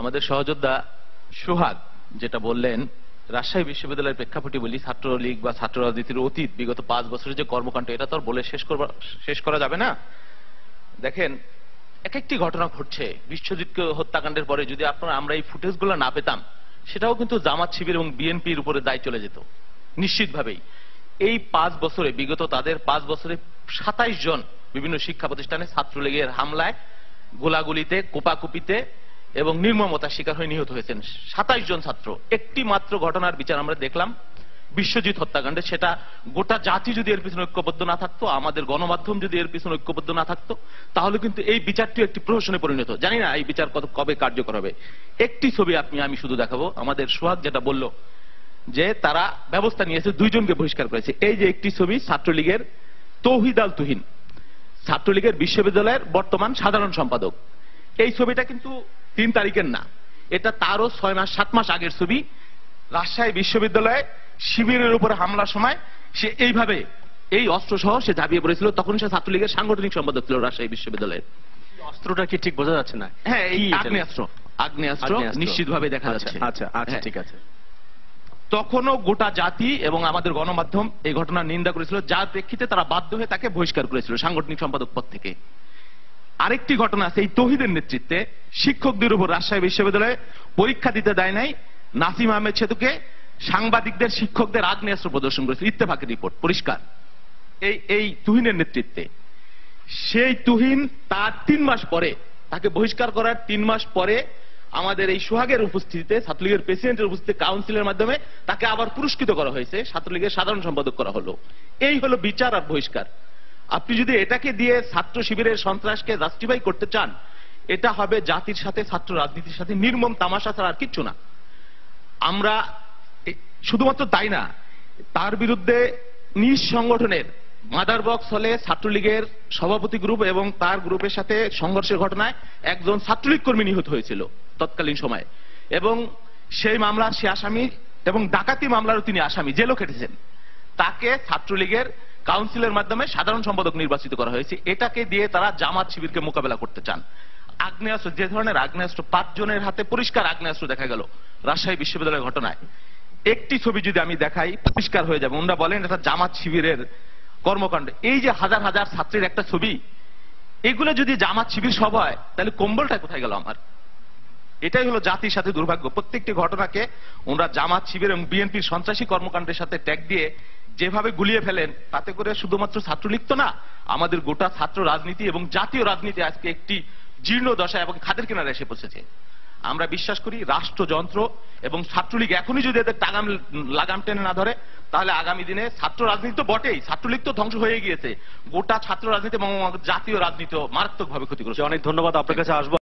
আমাদের সহযোদ্ধা সোহাগ যেটা বললেন, রাজশাহী বিশ্ববিদ্যালয়ের প্রেক্ষাপটে বলি ছাত্রলীগ বা ছাত্র রাজনীতির অতীত, বিগত পাঁচ বছরের যে কর্মকাণ্ড, এটা তো আর বলে শেষ করবা, শেষ করা যাবে না। দেখেন এক একটি ঘটনা ঘটছে। বিশ্বজিৎ হত্যাকাণ্ডের পরে যদি আপনারা আমরা এই ফুটেজগুলো না পেতাম, সেটাও কিন্তু জামাত শিবির এবং বিএনপির উপরে দায় চলে যেত, নিশ্চিতভাবেই। এই পাঁচ বছরে, বিগত তাদের পাঁচ বছরে সাতাইশ জন বিভিন্ন শিক্ষা প্রতিষ্ঠানে ছাত্রলীগের হামলায়, গোলাগুলিতে, কোপাকুপিতে এবং নির্মমতার শিকার হয়ে নিহত হয়েছেন। সাতাইশ জন ছাত্র। একটি মাত্র ঘটনার বিচার আমরা দেখলাম। বিশ্বজিৎ হত্যাকাণ্ডে সেটা গোটা জাতি যদি এর পিছনে ঐক্যবদ্ধ না থাকতো, আমাদের গণমাধ্যম যদি এর পিছনে ঐক্যবদ্ধ না থাকতো, তাহলে কিন্তু এই বিচারটি একটি প্রহসনে পরিণত। জানি না এই বিচার কত কবে কার্যকর হবে। একটি ছবি আপনি আমি শুধু দেখাবো। আমাদের সোহাগ যেটা বলল যে তারা ব্যবস্থা নিয়েছে, দুইজনকে বহিষ্কার করেছে। এই যে একটি ছবি, ছাত্রলীগের তৌহিদ আল তুহিন। ছাত্রলীগের বিশ্ববিদ্যালয়ের বর্তমান সাধারণ সম্পাদক। এই ছবিটা কিন্তু তিন তারিখের না। এটা তারও ছয় মাস সাত মাস আগের ছবি। রাজশাহী বিশ্ববিদ্যালয়ে শিবিরের উপরে হামলার সময় সে এইভাবে এই অস্ত্র সহ সে ঝাঁপিয়ে পড়েছিল। তখন সে ছাত্রলীগের সাংগঠনিক সম্পাদক ছিল রাজশাহী বিশ্ববিদ্যালয়ের। অস্ত্রটা কি ঠিক বোঝা যাচ্ছে না? হ্যাঁ এই? আগ্নেয়াস্ত্র। আগ্নেয়াস্ত্র। নিশ্চিতভাবে দেখা আচ্ছা, যাচ্ছে আচ্ছা আচ্ছা হ্যাঁ। ঠিক আছে। তখনও গোটা জাতি এবং আমাদের গণমাধ্যম এই ঘটনার নিন্দা করেছিল। যার প্রেক্ষিতে তারা বাধ্য হয়ে তাকে বহিষ্কার করেছিল সাংগঠনিক সম্পাদক পদ থেকে। আরেকটি ঘটনা আছে, এই তহিদের নেতৃত্বে। শিক্ষকদের উপর রাজশাহী বিশ্ববিদ্যালয়ে পরীক্ষা দিতে দেয় নাই। নাসিম আহমেদ সেতুকে সাংবাদিকদের, শিক্ষকদের আগ্নেয়াস্ত্র প্রদর্শন করেছিল ইত্তেফাকের রিপোর্ট, পরিষ্কার। এই এই তুহিনের নেতৃত্বে। সেই তুহিন তার তিন মাস পরে, তাকে বহিষ্কার করার তিন মাস পরে আমাদের এই সোহাগের উপস্থিতিতে, ছাত্রলীগের প্রেসিডেন্টের উপস্থিতিতে কাউন্সিলের মাধ্যমে তাকে আবার পুরস্কৃত করা হয়েছে। ছাত্রলীগের সাধারণ সম্পাদক করা হলো। এই হলো বিচার আর বহিষ্কার। আপনি যদি এটাকে দিয়ে ছাত্র শিবিরের সন্ত্রাসকে জাস্টিফাই করতে চান, এটা হবে জাতির সাথে, ছাত্র রাজনীতির সাথে নির্মম তামাশা ছাড়া আর কিচ্ছু না। আমরা শুধুমাত্র তাই না, তার বিরুদ্ধে নিজ সংগঠনের মাদার বক্স হলে ছাত্রলীগের সভাপতি গ্রুপ এবং তার গ্রুপের সাথে সংঘর্ষের ঘটনায় একজন ছাত্রলীগ কর্মী নিহত হয়েছিল তৎকালীন সময়ে। এবং সেই মামলার সে আসামি এবং ডাকাতি মামলারও তিনি আসামি, জেলও খেটেছেন। তাকে ছাত্রলীগের কাউন্সিলের মাধ্যমে সাধারণ সম্পাদক নির্বাচিত করা হয়েছে। এটাকে দিয়ে তারা জামাত শিবিরকে মোকাবেলা করতে চান। আগ্নেয়াস্ত্র, যে ধরনের আগ্নেয়াস্ত্র পাঁচজনের হাতে পরিষ্কার আগ্নেয়াস্ত্র দেখা গেল রাজশাহী বিশ্ববিদ্যালয়ের ঘটনায়। একটি ছবি যদি আমি দেখাই, পরিষ্কার হয়ে যাবে। ওনারা বলেন, এটা জামাত শিবিরের কর্মকাণ্ড। এই যে হাজার হাজার ছাত্রের একটা ছবি, এগুলো যদি জামাত শিবির সব হয়, তাহলে কম্বলটা কোথায় গেল আমার? এটাই হলো জাতির সাথে দুর্ভাগ্য। প্রত্যেকটি ঘটনাকে ওনারা জামাত শিবির এবং বিএনপির সন্ত্রাসী কর্মকাণ্ডের সাথে ট্যাগ দিয়ে যেভাবে গুলিয়ে ফেলেন, তাতে করে শুধুমাত্র ছাত্রলীগ তো না, আমাদের গোটা ছাত্র রাজনীতি এবং জাতীয় রাজনীতি আজকে একটি জীর্ণ দশা এবং খাদের কিনারে এসে পৌঁছেছে। আমরা বিশ্বাস করি রাষ্ট্রযন্ত্র এবং ছাত্রলীগ এখনই যদি এদের টাগাম লাগাম টেনে না ধরে, তাহলে আগামী দিনে ছাত্র রাজনীতি তো বটেই, ছাত্রলীগ তো ধ্বংস হয়ে গিয়েছে। গোটা ছাত্র রাজনীতি এবং জাতীয় রাজনীতি মারাত্মকভাবে ক্ষতিগ্রস্ত। অনেক ধন্যবাদ, আপনার কাছে আসব।